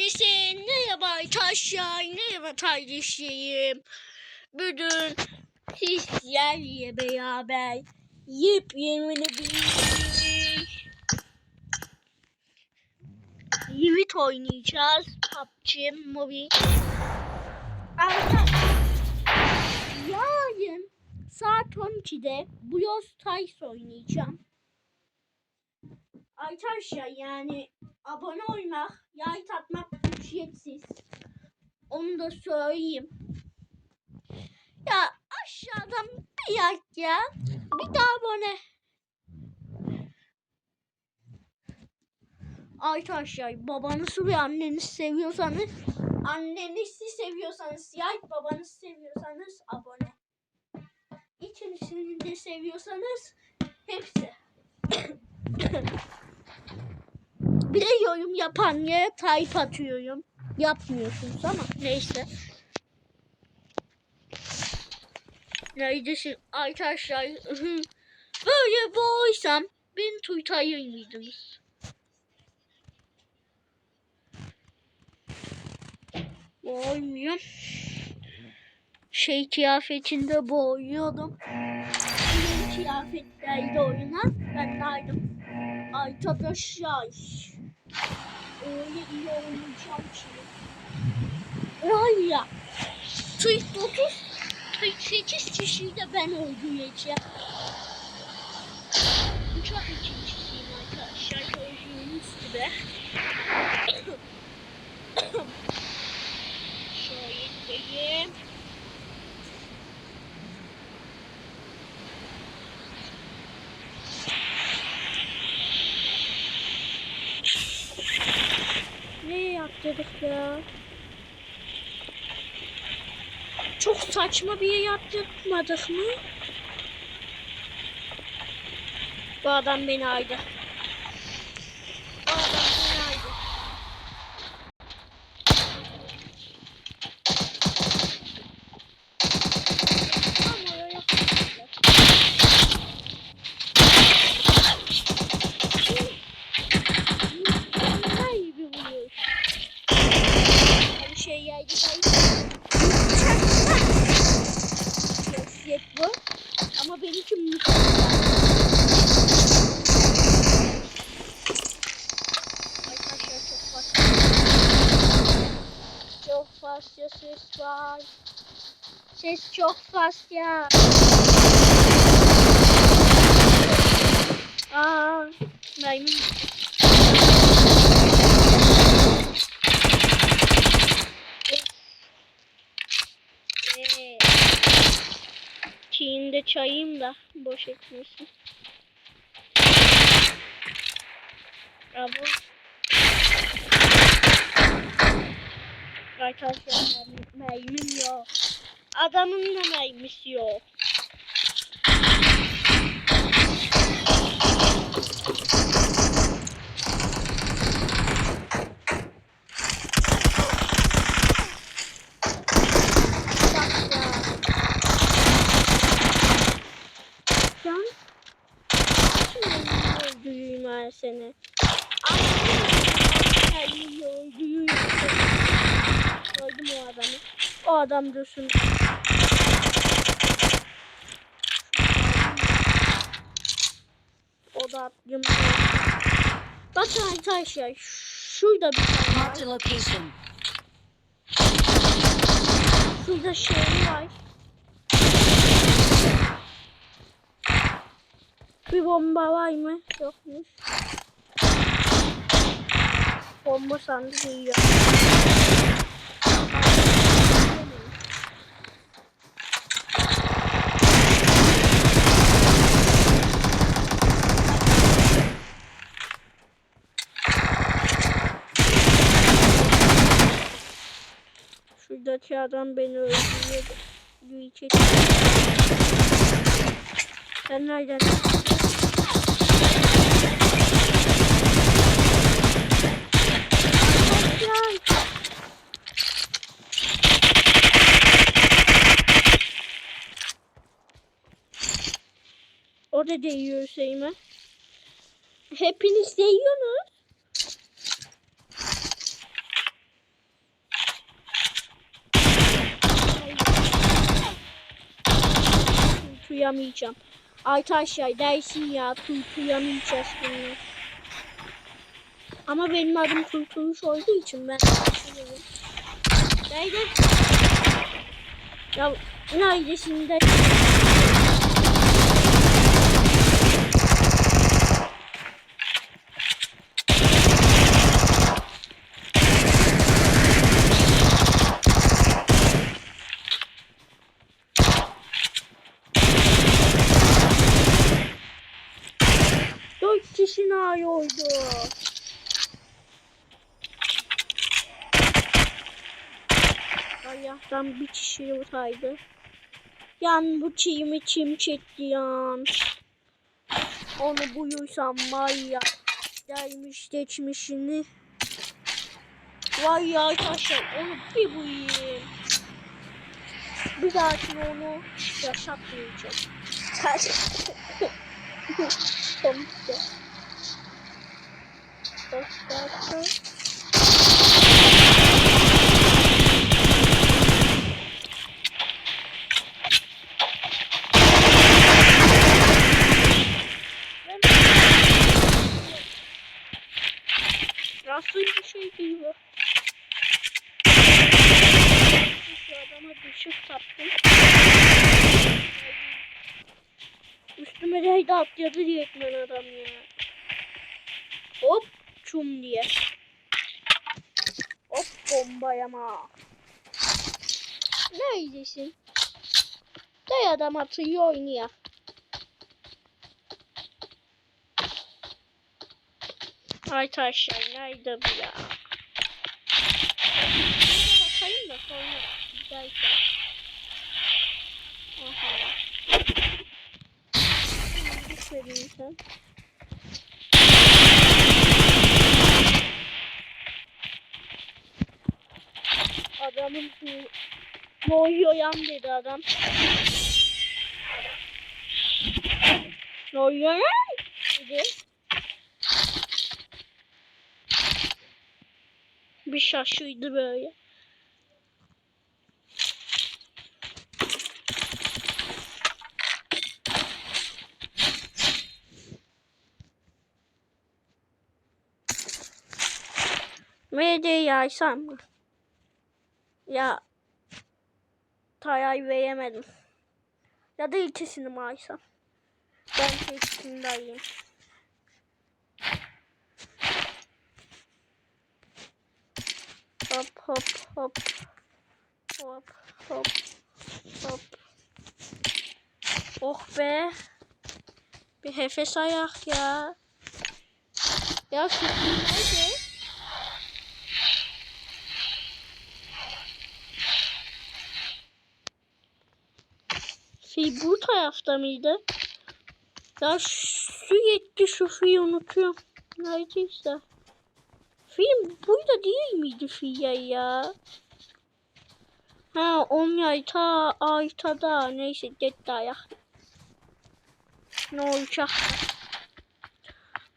Hepinize merhaba arkadaşlar, merhaba kardeşlerim. Bugün sizlerle beraber yepyeni bir Yiğit oynayacağız. PUBG Mobile. Yarın saat 12'de Brawl Stars oynayacağım. Arkadaşlar yani abone olmak, like atmak ücretsiz. Onu da söyleyeyim. Ya aşağıdan bir like ya. Bir daha abone. Arkadaşlar babanızı ve annenizi seviyorsanız annenizi seviyorsanız like babanızı seviyorsanız abone. İkincisini de seviyorsanız hepsi. Bir de yorum yapan yere type atıyorum. Yapmıyorsunuz ama neyse. Neredesin arkadaşlar? Böyle boğuysam beni tutayır mıydınız? Boğulmuyor. Şey kıyafetinde boğuyordum. Benim kıyafetlerde oynanan ben daydım. Arkadaşlar. Öyle iyi oynayacağım ki. Var ya. Türk 30 48 kişiyi de ben öldüreceğim. Uçak ikincisiyim arkadaşlar. Gördüğünüz gibi. Şöyle gideyim. Ne yaptırdık ya? Çok saçma bir yer yaptırmadık mı? Bu adam beni aydı. Fazla. Aa, maymun. Evet. Çiğini de çayayım da boş etmesin. Bravo. Arkadaşlar mermim yok. Adamın da mermisi yok. Şimdi öldüreyim. Ay, öldüreyim seni. Öldüm o adamı. O adam dursun. O da attım. Bakın arkadaşlar. Şurada bir tane var. Şurada şey var. Bir bomba var mı? Yokmuş. Bomba sandı duyuyor. Şuradaki adam beni çek. Sen nereden? Arkadaşlar. O da değiyor Hüseyin'e. Hepiniz değiyorsunuz. Tutuyamayacağım. Arkadaşlar dersin ya tutuyamayacağız bunu. Ama benim adım Kurtuluş olduğu için ben söyledim. Nerede? Ya neredesin Dört kişi ayoldu. Allah'tan bir kişi yutaydı. Yan bu çiğimi çim çekti yan. Onu buyursam var ya. Gelmiş geçmişini. Vay ya arkadaşlar onu bir buyurayım. Bir dahakine onu yaşatmayacağım. Komikti. Başka Nasıl bir şey değil bu? Şu adama düşük tattım. Üstüme de atladı direktmen adam ya. Hop çum diye. Hop bombayama. Neredesin? De adam atıyor oynuyor. Arkadaşlar nerede bu ya? Bakayım da sonra giderken. Aha. Düşmedin sen. Adamın bu Noyo yan dedi adam. Noyo yan dedi. Bir şaşıydı böyle. MD yaysam? Ya Tayay veremedim. Ya da ikisini mi? Ben ikisini de ayayım. Hop hop hop. Hop hop hop. Oh be. Bir hefes ayak ya. Ya şu nerede? Şey bu tarafta mıydı? Ya sürekli şu fiyi unutuyorum. Neredeyse. Film burada değil miydi Fiye ya? Ha on yayta aytada neyse ayak. Ne olacak?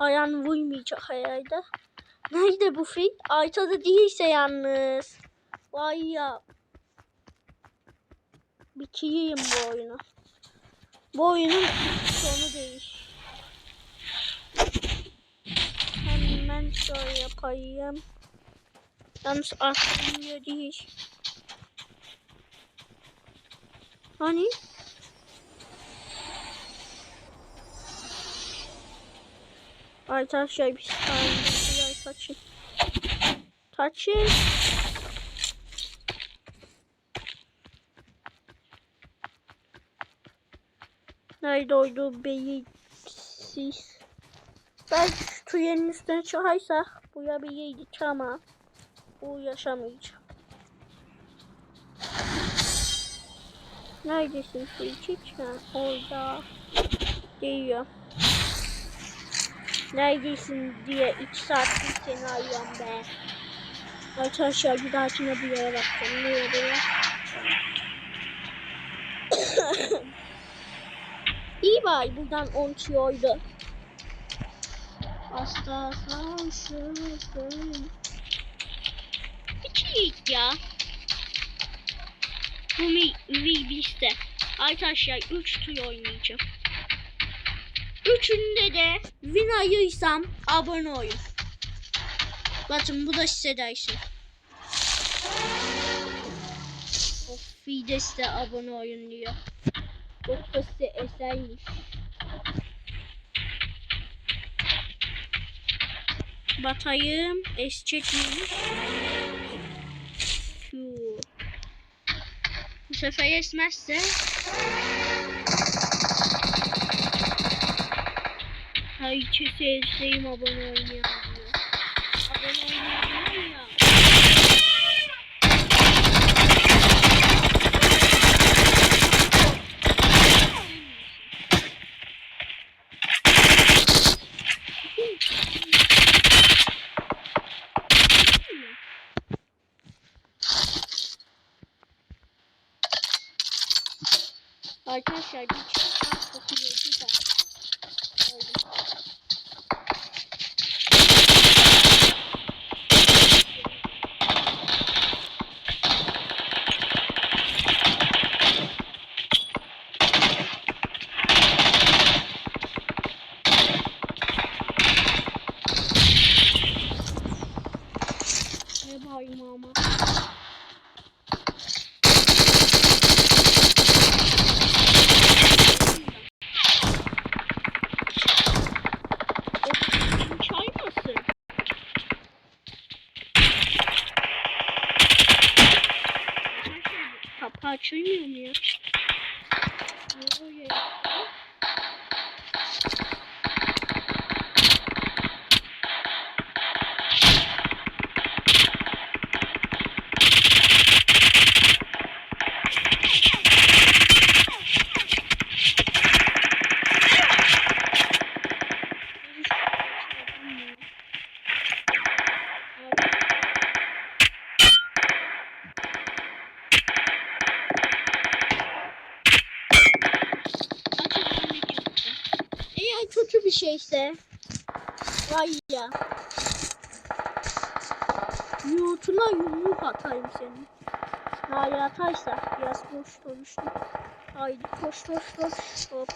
Ayağını vurmayacak herhalde. Nerede bu fil? Aytada değilse yalnız. Vay ya. Bitireyim bu oyunu. Bu oyunun sonu değil. Hemen şöyle yapayım. Yalnız aslında değil. Hani? Arkadaşlar bir saniye. Kaçın. Kaçın. Nerede olduğu belirsiz. Ben şu tüyenin üstüne çıkarsak bu ya bir yedik ama bu yaşamayacak. Neredesin Tilçik? Ha, orada. Geliyor. Neredesin diye 2 saattir seni arıyorum be. Arkadaşlar bir dahakine bir yere bakacağım. Nereye. İyi bari buradan 10 kiloydu. Hasta. Hiç iyi ya. Bu mi, mi işte. Arkadaşlar 3 tur oynayacağım. Üçünde de win ayırsam abone olun. Bakın bu da size dersin. Of Fides de abone olun diyor. Size esermiş. Batayım. Esecek miymiş? Bu sefer esmezse Hay sevseyim abone olmayan diyor. Abone olmayan ya. Arkadaşlar bir çıkıştan kokuyordu da. Öyle. Ne bağırma ama. O çaymasın. Kapı açılmıyor mu ya? Ne oluyor ya? Eğer kötü bir şeyse vay ya. Yutuna yumruk atayım senin. Hayır ataysa biraz boş konuştum. Haydi koş koş koş. Hop.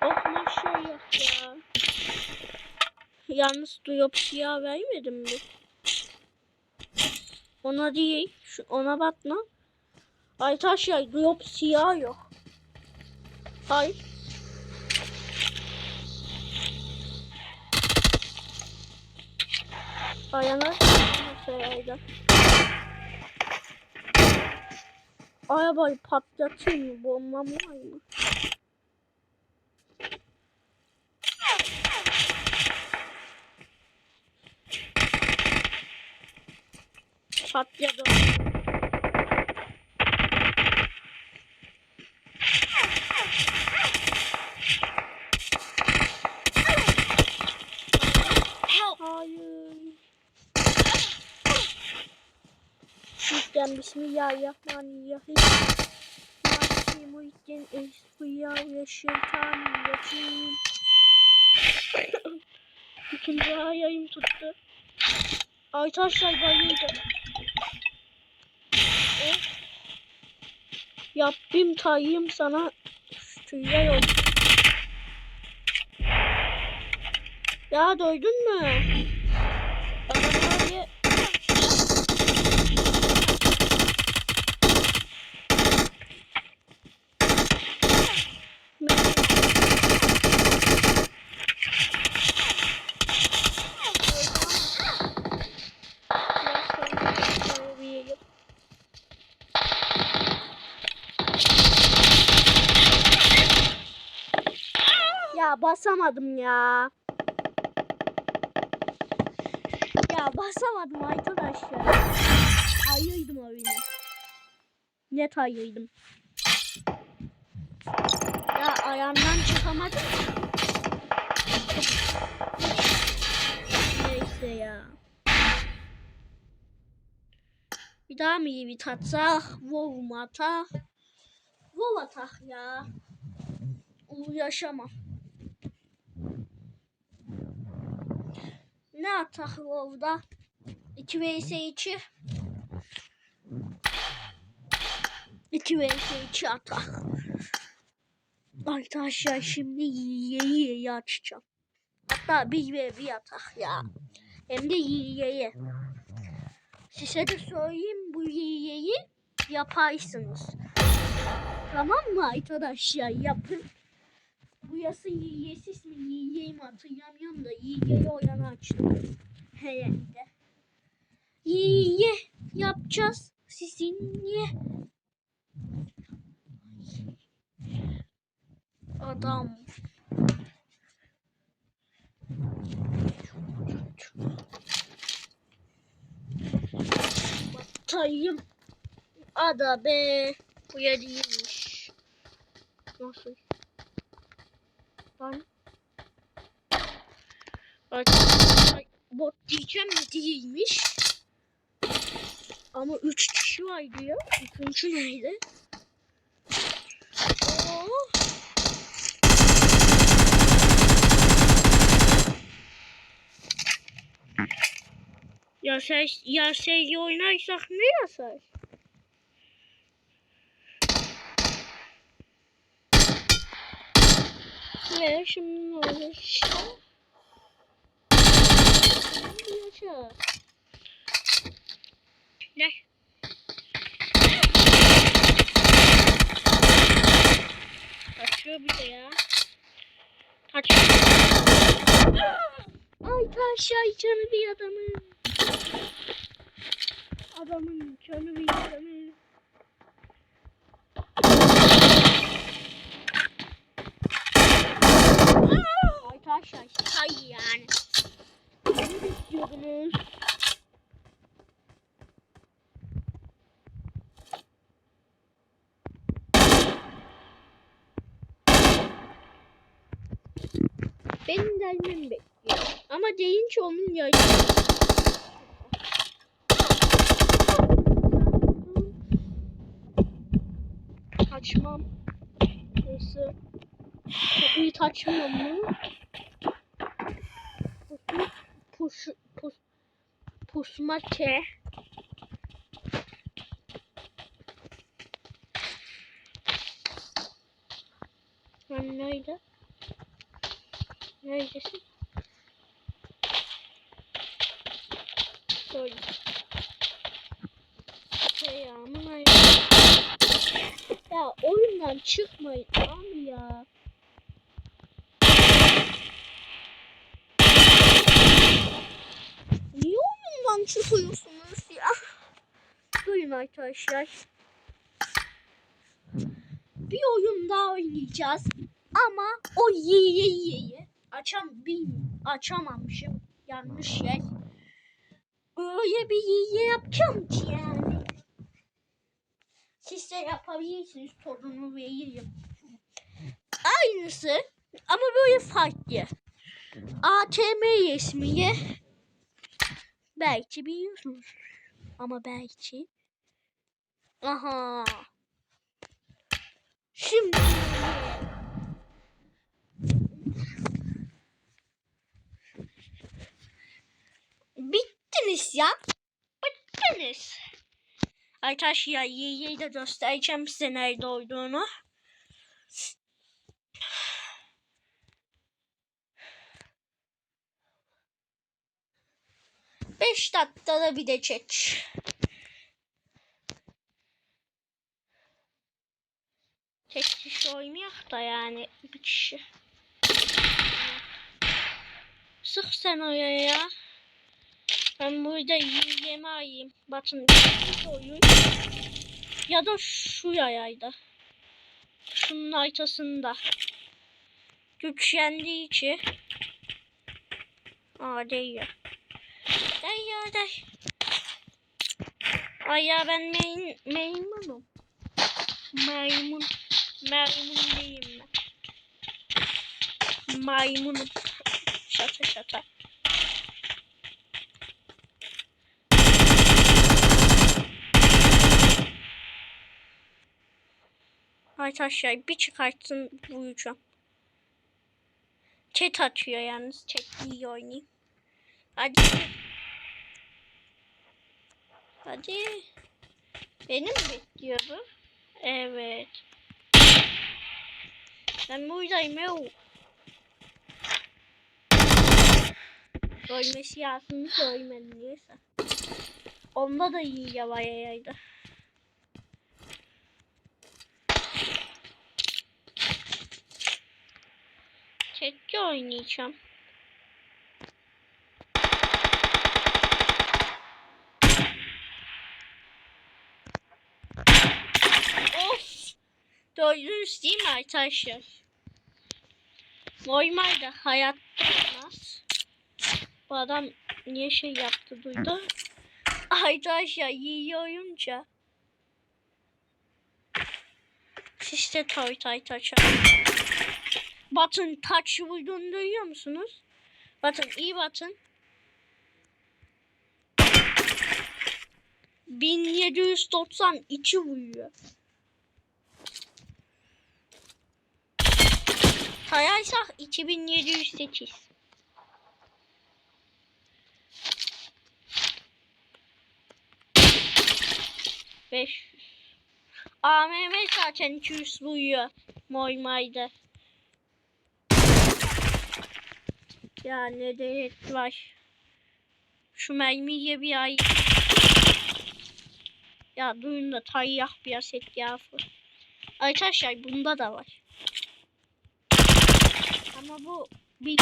Hop maşallah ya. Yalnız duyopsiya vermedim mi? Ona değil. Şu, ona bakma. Arkadaşlar duyopsiya yok. Hayır. Ayağına mesela. Arabayı patlatayım mı? Bombam var mı? Patladı. Cidden Bismillahirrahmanirrahim. Maliki muhittin eskuya ve şeytanirracim. İkinci ayayım tuttu. Arkadaşlar bayıldı. E? Yaptım tayyim sana tüyler yok. Ya doydun mu? Bana böyle Ya basamadım ya. Ya basamadım arkadaşlar. Ayıydım oyunu. Net ayıydım. Ya ayağımdan çıkamadım. Neyse ya. Bir daha mı iyi bir tatsak? Wow mu atak? Wow atak ya. Onu yaşamam. Ne atak Wow'da? 2 vs 2. 2 vs 2 atak. Arkadaşlar şimdi yiyeyi yiyeyi açacağım. Hatta bir ve bir atak ya. Hem de yiyeyi. Size de söyleyeyim bu yiyeyi yaparsınız. Tamam mı arkadaşlar yapın. Bu yası yiyesiz mi yiyeyi mi hatırlamıyorum da yiyeyi o yana açtım. Herhalde. Yiye yapacağız sizinle. Adam. Batayım. Ada be. Bu yer iyiymiş. Nasıl? Lan. Arkadaşlar bot diyeceğim de değilmiş. Ama üç kişi vardı ya. Üçüncü neydi? Oo. Ya sen ya şey oynarsak ne yasak? Ve şimdi ne olacak işte? Yaşa. Ne? Kaçıyor bir de ya. Kaçıyor. Ay taşay canı bir adamın. Adamın canı bir adamın. Taşay say yani. Ne bekliyordunuz? Benim gelmemi bekliyor. Ama deyince onun yayı. Kaçmam. Neyse. Kapıyı açmıyor mu? Pusma ke. Lan nerede? Neredesin? Böyle. Şey ya, aman ay- Ya oyundan çıkmayın abi ya. Niye oyundan çıkıyorsunuz ya? Duyun arkadaşlar. Bir oyun daha oynayacağız. Ama o yiye yiye. Açam bil açamamışım. Yanlış yer. Öyle bir yiye yapacağım ki yani. Siz de yapabilirsiniz. Tadını veririm. Aynısı ama böyle farklı. ATM ismiye belki biliyorsunuz. Ama belki. Aha. Şimdi bittiniz ya. Bittiniz. Arkadaşlar yiyeyi de göstereceğim size nerede olduğunu. Beş dakikada bir de çek. Tek kişi oynayak da yani bir kişi. Sık sen oraya ya. Ben burada yiyeceğimi ayayım. Bakın oyun. Ya da şu yayaydı. Şunun ortasında. Güç yendiği için. Aa değiyor. Değiyor değ. Ay ya ben maymun, maymunum. Maymun. Maymun değilim ben. Maymunum. Şaka şaka. Arkadaşlar bir çıkartsın vuracağım. Chat atıyor yalnız. Chat iyi oynayayım. Hadi. Hadi. Beni mi bekliyor bu? Evet. Ben buradayım yo. Ölmesi yazını söylemedim neyse. Onda da iyi yavayaydı. Tekli oynayacağım. Of! Gördünüz değil mi arkadaşlar? Normal de hayatta olmaz. Bu adam niye şey yaptı duydu? Arkadaşlar yiyorunca. Siz de toy toy taşa. Batın taç vurduğunu duyuyor musunuz? Batın iyi batın. 1792 vuruyor. Sayarsak 2708. Beş. AMM zaten 200 vuruyor. Moy mayda. Ya ne de var. Şu mermiye bir ay. Ya duyun da tayyah bir set yafı. Arkadaşlar bunda da var. Ama bu bir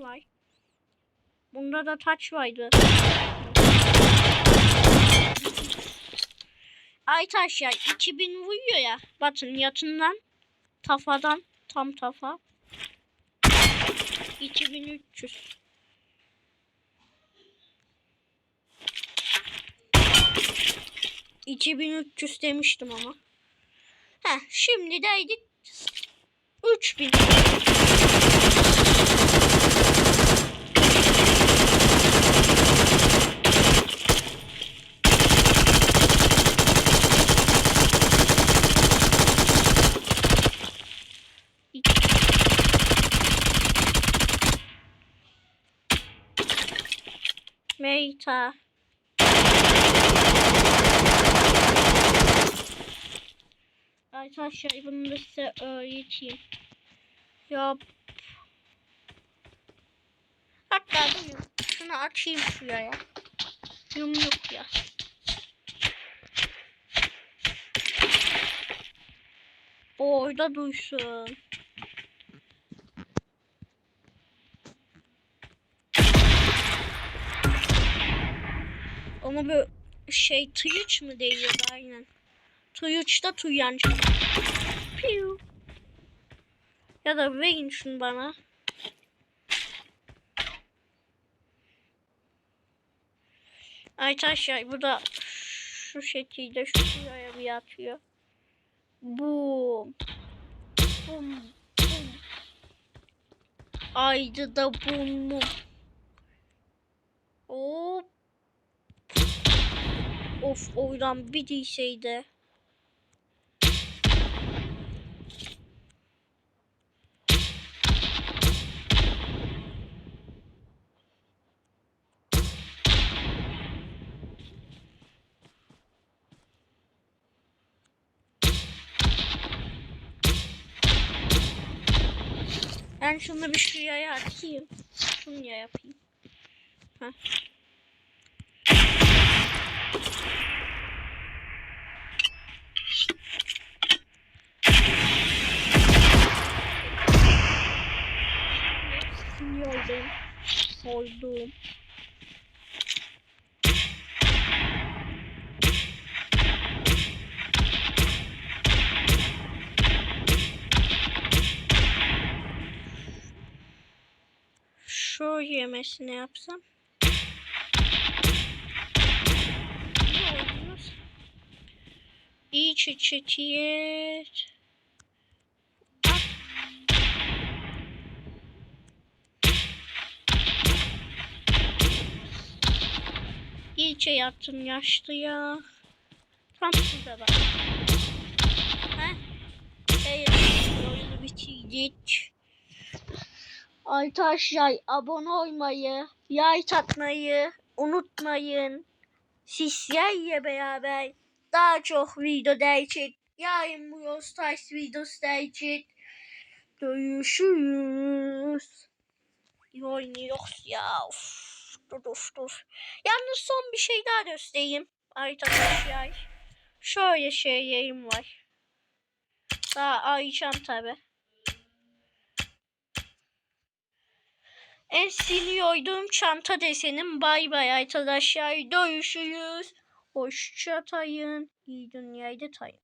var. Bunda da taç vardı. Arkadaşlar 2000 vuruyor ya. Bakın yatından tafadan tam tafa 2300. ...2300 demiştim ama. Heh, şimdi deydik... ...3000. Meyta. Arkadaşlar bunu da size öğreteyim. Yap. Hatta bunu şunu açayım şuraya. Yumruk ya. O orada duysun. Ona bir şey tuyuç mu değiyordu aynen. Tuyuç da tuyancı. Piu. Ya da verin şunu bana. Arkadaşlar bu da şu şekilde şuraya bir atıyor. Bum. Bum. Bum. Aydı da bum bum. Hop. Of oradan bir değseydi. Ben şunu bir şuraya atayım. Şunu ya yapayım. Heh. Yoldayım. Soydum. Şu yemesini yapsam. Ne olur? İç içetiyer. iyice yattın yaşlı ya. Tam şurada bak. Heh. Evet. Oyunu bitirdik. Arkadaşlar abone olmayı, like atmayı unutmayın. Sizlerle beraber daha çok video için yarın bu Yol Stars videosu için görüşürüz. Oynuyoruz ya. Of. Dur dur dur. Yalnız son bir şey daha göstereyim arkadaşlar. Şöyle şeylerim var. Daha arayacağım tabi. En siliyordum çanta desenim. Bay bay arkadaşlar. Görüşürüz. Hoşça tayın. İyi dünyaydı tayın.